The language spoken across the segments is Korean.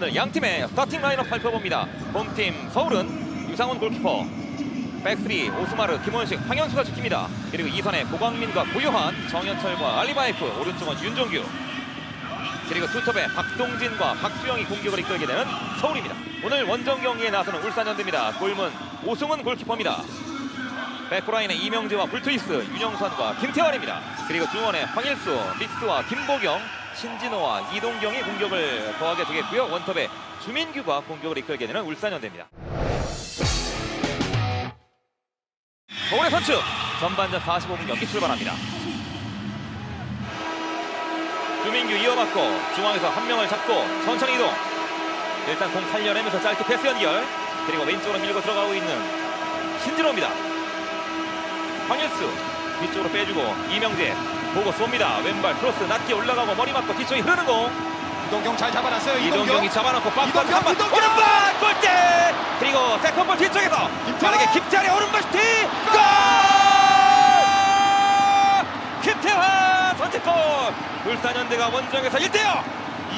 오늘 양 팀의 스타팅 라인업 살펴봅니다. 홈팀 서울은 유상훈 골키퍼, 백스리 오스마르, 김원식, 황현수가 지킵니다. 그리고 이선에 고광민과 고요한, 정현철과 알리바이프, 오른쪽은 윤종규. 그리고 투톱에 박동진과 박주영이 공격을 이끌게 되는 서울입니다. 오늘 원정 경기에 나서는 울산현대입니다. 골문 오승훈 골키퍼입니다. 백프라인의 이명재와 불트이스, 윤영선과 김태환입니다. 그리고 중원에 황일수, 믹스와 김보경, 신진호와 이동경이 공격을 더하게 되겠고요. 원톱에 주민규가 공격을 이끌게 되는 울산현대입니다. 서울의 선축 전반전 45분 경기 출발합니다. 주민규 이어받고 중앙에서 한 명을 잡고 천천히 이동. 일단 공 살려내면서 짧게 패스 연결. 그리고 왼쪽으로 밀고 들어가고 있는 신진호입니다. 황일수 뒤쪽으로 빼주고 이명재 보고 쏩니다. 왼발 크로스 낮게 올라가고 머리 맞고 뒤쪽에 흐르는 공. 이동경 잘 잡아놨어요. 이동경. 이동경이 잡아놓고 박스 이동경, 한번 이동경! 오른발 골대 그리고 세컨볼 뒤쪽에서! 빠르게 김태환의 오른발 슈팅 골! 김태환 선제골 울산현대가 원정에서 1대0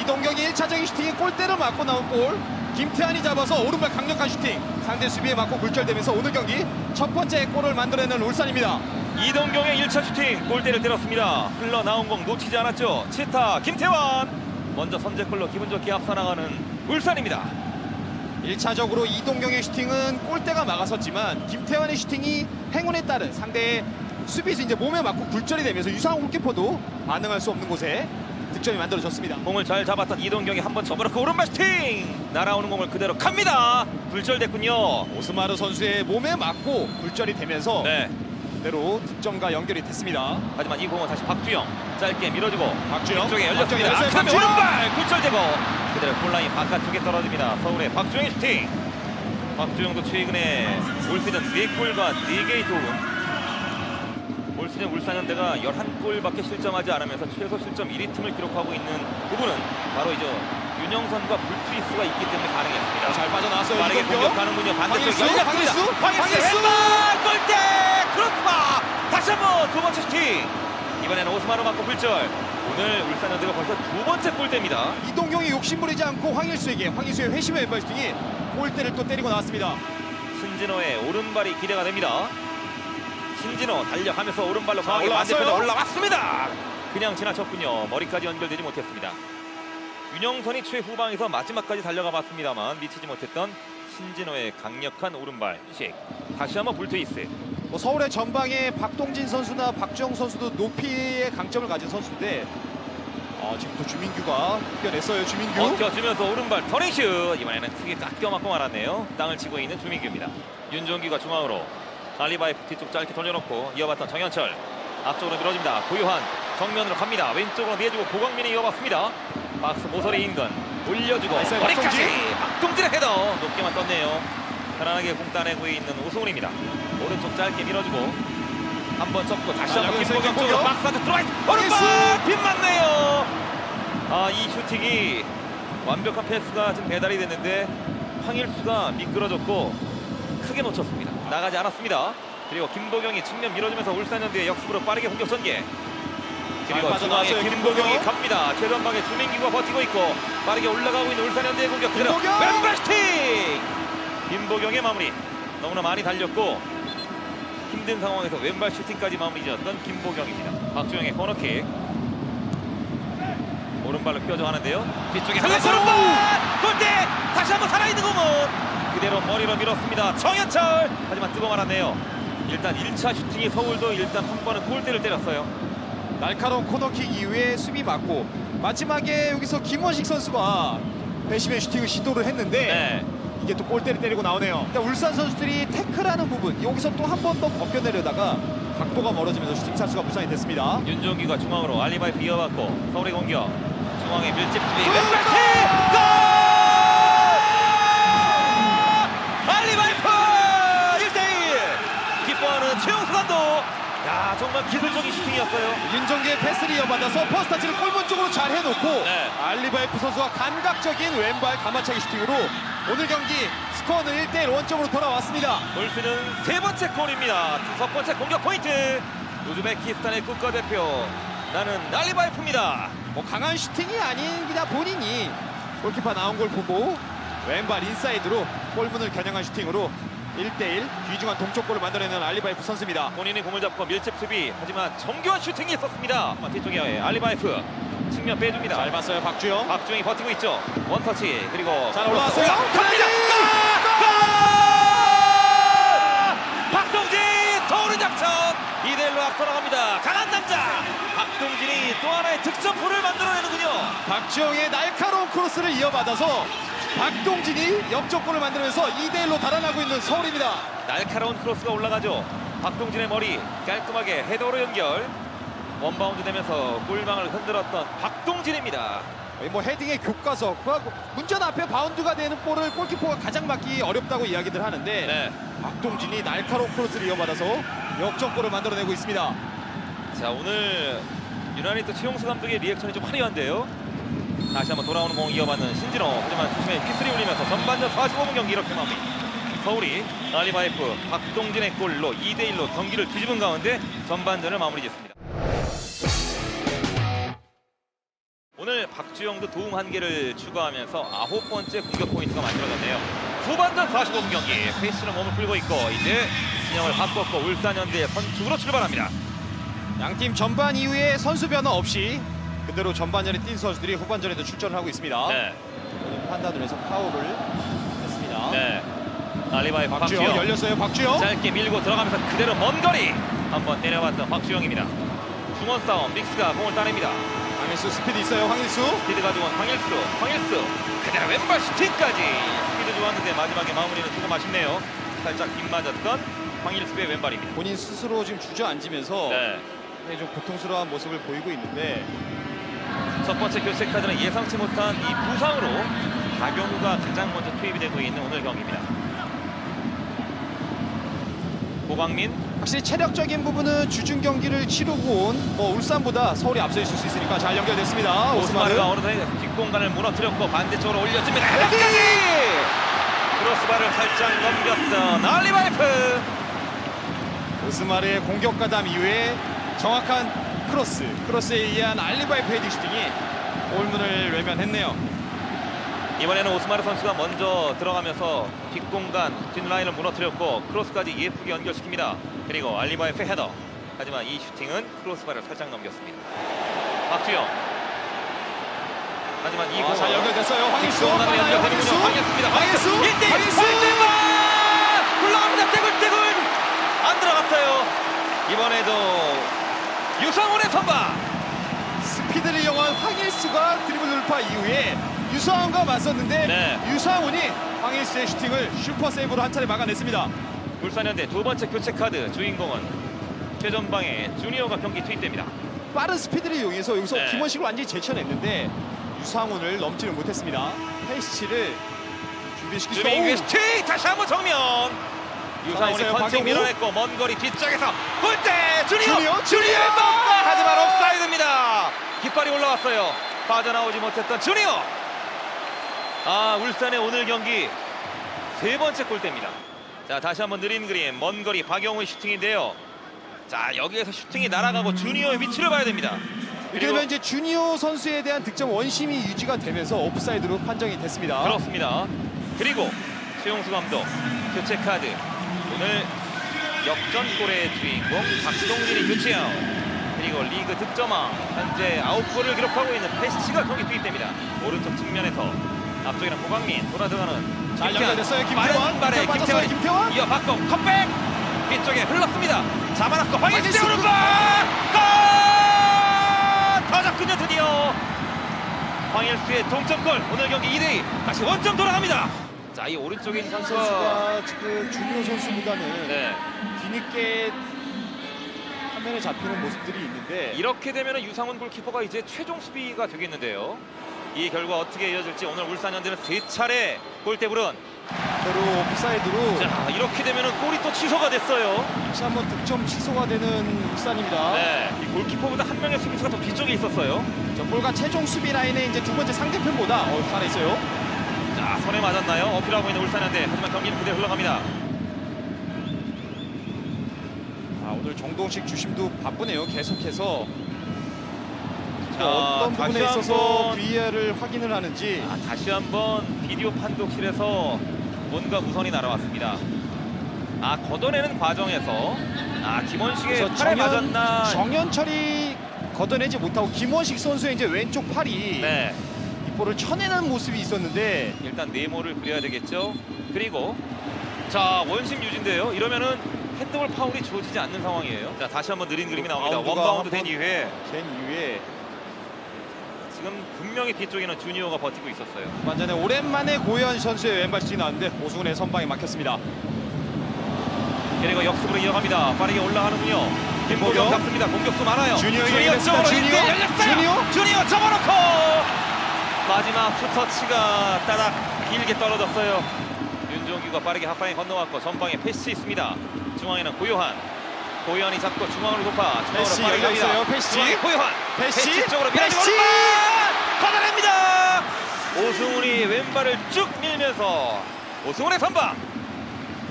이동경이 1차적인 슈팅에 골대를 맞고 나온 골. 김태환이 잡아서 오른발 강력한 슈팅. 상대 수비에 맞고 굴절되면서 오늘 경기 첫 번째 골을 만들어내는 울산입니다. 이동경의 1차 슈팅 골대를 때렸습니다. 흘러나온 공 놓치지 않았죠. 치타 김태환. 먼저 선제골로 기분 좋게 앞서 나가는 울산입니다. 1차적으로 이동경의 슈팅은 골대가 막아섰지만 김태환의 슈팅이 행운에 따른 상대의 수비수 이제 몸에 맞고 굴절이 되면서 유상훈 골키퍼도 반응할 수 없는 곳에 득점이 만들어졌습니다. 공을 잘 잡았던 이동경이 한번 접어놓고 오른발 슈팅! 날아오는 공을 그대로 갑니다. 굴절됐군요. 오스마르 선수의 몸에 맞고 굴절이 되면서 네 그대로 득점과 연결이 됐습니다. 하지만 이 공은 다시 박주영 짧게 밀어주고 박주영. 쪽에 열렸습니다. 박주영 박주영! 오른발! 굴절되고 그대로 골라인 바깥쪽에 떨어집니다. 서울의 박주영의 슈팅! 박주영도 최근에 올 시즌 4골과 4개의 도움. 올 시즌 울산 현대가 11골밖에 실점하지 않으면서 최소 실점 1위 팀을 기록하고 있는 부분은 바로 이제 윤영선과 불트리스가 있기 때문에 가능했습니다 잘 빠져나왔어요. 빠르게 이동경. 공격하는군요. 반대쪽 황일수, 열렸습니다. 황일수, 황일수 황일수! 골대 크로스바 다시 한번 두 번째 슈팅 이번에는 오스마르 맞고 불절 오늘 울산 현대가 벌써 두 번째 골대입니다. 이동경이 욕심부리지 않고 황일수에게 황일수의 회심의 왼발 슈팅이 골대를 또 때리고 나왔습니다. 신진호의 오른발이 기대가 됩니다. 신진호 달려가면서 오른발로 자, 강하게 올라왔어요. 반대편에 올라왔습니다. 그냥 지나쳤군요. 머리까지 연결되지 못했습니다. 윤영선이 최후방에서 마지막까지 달려가 봤습니다만 미치지 못했던 신진호의 강력한 오른발 식 다시 한번 불트이스. 뭐 서울의 전방에 박동진 선수나 박주영 선수도 높이의 강점을 가진 선수인데 아, 지금 또 주민규가 이겨냈어요. 주민규. 엉켜주면서 오른발 터닝슛. 이번에는 크게 깎여 맞고 말았네요. 땅을 치고 있는 주민규입니다. 윤종기가 중앙으로 알리바이프 뒤쪽 짧게 돌려놓고 이어봤던 정현철. 앞쪽으로 밀어줍니다. 고요한 정면으로 갑니다. 왼쪽으로 내주고 고광민이 이어봤습니다 박스 모서리 인근 올려주고 머리까지 박동진. 박동진의 헤더 높게만 떴네요 편안하게 공 따내고 있는 오승훈입니다 오른쪽 짧게 밀어주고 한 번 접고 다시 자, 한번 김보경 쪽으로. 박스 안에 들어와! 오른발 빗 맞네요 아이 슈팅이 완벽한 패스가 지금 배달이 됐는데 황일수가 미끄러졌고 크게 놓쳤습니다. 나가지 않았습니다. 그리고 김보경이 측면 밀어주면서 울산현대의 역습으로 빠르게 공격 전개. 그리고 중앙에 김보경이 김보경. 갑니다. 최전방에 주민기가 버티고 있고 빠르게 올라가고 있는 울산현대의 공격. 그대로 김보경! 왼발 슈팅! 김보경의 마무리. 너무나 많이 달렸고 힘든 상황에서 왼발 슈팅까지 마무리 지었던 김보경입니다. 박주영의 코너킥. 오른발로 펴져 가는데요. 뒤쪽에 살렸어요! 오른발 골대 다시 한번 살아있는 공은 그대로 머리로 밀었습니다. 정현철 하지만 뜨고 말았네요. 일단 1차 슈팅이 서울도 일단 한 번은 골대를 때렸어요. 날카로운 코너킥 이후에 수비 맞고 마지막에 여기서 김원식 선수가 배심의 슈팅을 시도를 했는데 네. 이게 또 골대를 때리고 나오네요. 일단 울산 선수들이 태클하는 부분 여기서 또 한 번 더 벗겨내려다가 각도가 멀어지면서 슈팅 찬스가 무산이 됐습니다. 윤종기가 중앙으로 알리바이프 이어받고 서울의 공격 중앙에 밀집 수비 골! 왼발 킥! 골! 알리바이프 1대1 기뻐하는 최용수 감독 야 정말 기술적인 슈팅이었어요. 윤정기의 패스를 이어받아서 퍼스터치를 골문 쪽으로 잘 해놓고 네. 알리바이프 선수가 감각적인 왼발 가마차기 슈팅으로 오늘 경기 스코어는 1대1 원점으로 돌아왔습니다. 올 시즌 세 번째 골입니다. 다섯 번째 공격 포인트. 우즈베키스탄의 국가대표 나는 알리바이프입니다. 뭐 강한 슈팅이 아닌 그냥 본인이. 골키퍼 나온 걸 보고 왼발 인사이드로 골문을 겨냥한 슈팅으로 1대1 귀중한 동쪽골을 만들어내는 알리바이프 선수입니다. 본인이 공을 잡고 밀집 수비 하지만 정교한 슈팅이 있었습니다. 뒤쪽에 알리바이프 측면 빼줍니다. 잘 봤어요 박주영. 박주영이 버티고 있죠. 원터치 그리고 잘 올라왔어요. 갑니다. 골! 박동진 서울의 작전 2대1로 앞서 나갑니다. 강한 남자 박동진이 또 하나의 득점포를 만들어내는군요. 박주영의 날카로운 크로스를 이어받아서 박동진이 역전골을 만들면서 2대1로 달아나고 있는 서울입니다. 날카로운 크로스가 올라가죠. 박동진의 머리 깔끔하게 헤더로 연결. 원바운드 되면서 골망을 흔들었던 박동진입니다. 거의 뭐 헤딩의 교과서 문전 앞에 바운드가 되는 볼을 골키퍼가 가장 막기 어렵다고 이야기들 하는데 네. 박동진이 날카로운 크로스를 이어받아서 역전골을 만들어내고 있습니다. 자 오늘 유나이트 최용수 감독의 리액션이 좀 화려한데요. 다시 한번 돌아오는 공 이어받는 신진호 하지만 중심에 피스리 울리면서 전반전 45분 경기 이렇게 마무리. 서울이 알리바이프 박동진의 골로 2대1로 경기를 뒤집은 가운데 전반전을 마무리 짓습니다. 오늘 박주영도 도움 한 개를 추가하면서 아홉 번째 공격 포인트가 만들어졌네요. 후반전 45분 경기 페이스는 몸을 풀고 있고 이제 진영을 바꿨고 울산현대의 선축으로 출발합니다. 양팀 전반 이후에 선수 변화 없이 그대로 전반전에 뛴 선수들이 후반전에도 출전을 하고 있습니다. 네. 판단을 해서 파울을 했습니다. 네. 알리바이프 박주영, 박주영 열렸어요. 박주영. 짧게 밀고 들어가면서 그대로 먼 거리 한번 때려봤던 박주영입니다. 중원 싸움 믹스가 공을 따냅니다. 황일수 스피드 있어요. 황일수. 스피드 가지고 온 황일수, 황일수 그대로 왼발 슈팅까지 스피드 좋았는데 마지막에 마무리는 조금 아쉽네요. 살짝 빗 맞았던 황일수의 왼발입니다. 본인 스스로 지금 주저앉으면서 네. 굉장히 좀 고통스러운 모습을 보이고 있는데 첫 번째 교체 카드는 예상치 못한 이 부상으로 박용우가 가장 먼저 투입이 되고 있는 오늘 경기입니다. 고광민 확실히 체력적인 부분은 주중 경기를 치르고 온 뭐 울산보다 서울이 앞서 있을 수 있으니까 잘 연결됐습니다. 오스마르. 오스마르가 어느새 뒷공간을 무너뜨렸고 반대쪽으로 올려줍니다. 헤더까지! 크로스바를 살짝 넘겼던 알리바이프. 오스마르의 공격 가담 이후에 정확한 크로스, 크로스에 의한 알리바이프 헤딩 슈팅이 골문을 외면했네요. 이번에는 오스마르 선수가 먼저 들어가면서 뒷공간 뒷라인을 무너뜨렸고 크로스까지 예쁘게 연결시킵니다. 그리고 알리바이프 헤더. 하지만 이 슈팅은 크로스바를 살짝 넘겼습니다. 박주영. 하지만 이 아, 공은 잘 연결됐어요. 황일수. 연결되는군요. 황일수입니다. 황일수. 1대1 황일수. 굴러갑니다. 떼굴떼굴 안 들어갔어요. 이번에도 유상훈의 선방. 스피드를 이용한 황일수가 드리블 돌파 이후에 유상훈과 맞섰는데 네. 유상훈이 황일수의 슈팅을 슈퍼 세이브로 한 차례 막아냈습니다. 울산현대 두 번째 교체 카드 주인공은 최전방에 주니어가 경기 투입됩니다. 빠른 스피드를 이용해서 여기서 네. 김원식을 완전히 제쳐냈는데 유상훈을 넘지는 못했습니다. 페이스치를 준비시키고 주민 웨스트 다시 한번 정면. 유상훈이 살아있어요, 펀칭 박영우. 밀어냈고 먼 거리 뒷쪽에서 골대 주니어 주니어, 주니어 주니어! 하지만 옵사이드입니다. 깃발이 올라왔어요. 빠져나오지 못했던 주니어. 아 울산의 오늘 경기 세 번째 골대입니다. 자 다시 한번 느린 그림 먼 거리 박영훈 슈팅인데요. 자 여기에서 슈팅이 날아가고 주니어의 위치를 봐야 됩니다. 이렇게 되면 이제 주니어 선수에 대한 득점 원심이 유지가 되면서 오프사이드로 판정이 됐습니다. 그렇습니다. 그리고 최용수 감독 교체 카드 오늘 역전골의 주인공 박동진이 교체아웃 그리고 리그 득점왕 현재 아홉 골을 기록하고 있는 페시치가 경기 투입됩니다. 오른쪽 측면에서 앞쪽에는 고광민 돌아 들어가는 잘. 연결됐어요. 김태환. 발에 김태환. 김태환. 이어받고 컵백 뒤쪽에 흘렀습니다. 잡아놨고 황일수 황일수. 오른발 골 터졌군요 드디어 황일수의 동점골 오늘 경기 2대2 다시 원점 돌아갑니다 자 이 오른쪽에 있는 선수가 선수가 지금 주니어 선수보다는 네. 뒤늦게 화면에 잡히는 모습들이 있는데 이렇게 되면 유상훈 골키퍼가 이제 최종 수비가 되겠는데요. 이 결과 어떻게 이어질지 오늘 울산 현대는 세 차례 골대 불은 바로 오프사이드로 자 이렇게 되면 골이 또 취소가 됐어요. 다시 한번 득점 취소가 되는 울산입니다. 네, 이 골키퍼보다 한 명의 수비수가 더 뒤쪽에 있었어요. 자, 골과 최종 수비 라인의 이제 두 번째 상대편보다 어, 살아 있어요. 자 손에 맞았나요? 어필하고 있는 울산현대 하지만 경기는 그대로 흘러갑니다 아, 오늘 정동식 주심도 바쁘네요. 계속해서 자, 어떤 부분에 있어서 VAR을 확인을 하는지 아, 다시 한번 비디오 판독실에서 뭔가 무선이 날아왔습니다. 아 걷어내는 과정에서 아 김원식의 팔에 맞았나? 정현철이 걷어내지 못하고 김원식 선수의 이제 왼쪽 팔이 네, 이 볼을 쳐내는 모습이 있었는데 일단 네모를 그려야 되겠죠. 그리고 자 원심 유지인데요. 이러면은 핸드볼 파울이 주어지지 않는 상황이에요. 자 다시 한번 느린 그림이 나옵니다. 바운드가 원바운드 된 이후에 된 이후에 지금 분명히 뒤쪽에는 주니어가 버티고 있었어요. 완전히 오랜만에 고현 선수의 왼발 슈팅이 나왔는데 오승훈의 선방에 막혔습니다. 그리고 역습으로 이어갑니다. 빠르게 올라가는군요. 김보경. 잡습니다. 공격수 많아요. 주니어 주니어. 쪽으로 주니어. 주니어. 주니어 접어놓고 마지막 투터치가 따닥 길게 떨어졌어요. 윤종규가 빠르게 하파에 건너왔고 전방에 패스 있습니다. 중앙에는 고요한. 고요한이 잡고 중앙으로 높아. 중앙으로 빠르게. 갑니다. 중앙에 고요한. 패스. 패스 쪽으로. 오른발 걷어냅니다. 오승훈이 왼발을 쭉 밀면서 오승훈의 선방.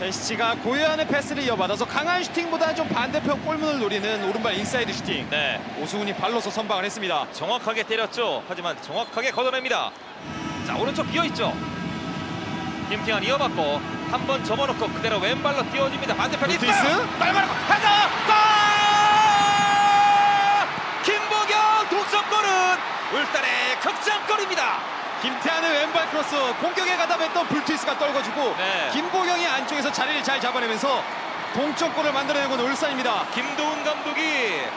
베시치가 고요한의 패스를 이어받아서 강한 슈팅보다는 좀 반대편 골문을 노리는 오른발 인사이드 슈팅. 네. 오승훈이 발로서 선방을 했습니다. 정확하게 때렸죠. 하지만 정확하게 걷어냅니다. 자 오른쪽 비어 있죠. 김태환 이어받고 한 번 접어놓고 그대로 왼발로 띄워줍니다. 반대편 루트이스? 있어요. 빨간고 하나 골! 김보경 독점골은 울산의 극장골입니다. 김태환의 왼발 크로스 공격에 가담했던 불투이스가 떨궈주고 네. 김보경이 안쪽에서 자리를 잘 잡아내면서 동점골을 만들어내고 있는 울산입니다. 김도훈 감독이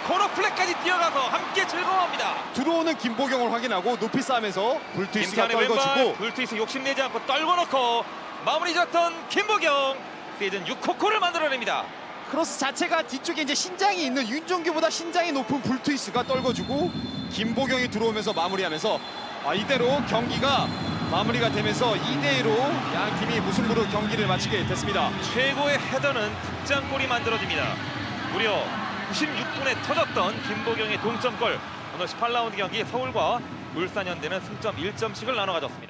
코너 플랫까지 뛰어가서 함께 즐거워합니다. 들어오는 김보경을 확인하고 높이 쌓으면서 불투이스가 떨궈주고 불투이스 욕심내지 않고 떨궈놓고 마무리 졌던 김보경 시즌 6호 골을 만들어냅니다. 크로스 자체가 뒤쪽에 이제 신장이 있는 윤종규보다 신장이 높은 불투이스가 떨궈주고 김보경이 들어오면서 마무리하면서 아, 이대로 경기가 마무리가 되면서 2대2로 양 팀이 무승부로 경기를 마치게 됐습니다. 최고의 헤더는 득장골이 만들어집니다. 무려 96분에 터졌던 김보경의 동점골. 오늘 18라운드 경기 서울과 울산현대는 승점 1점씩을 나눠 가졌습니다.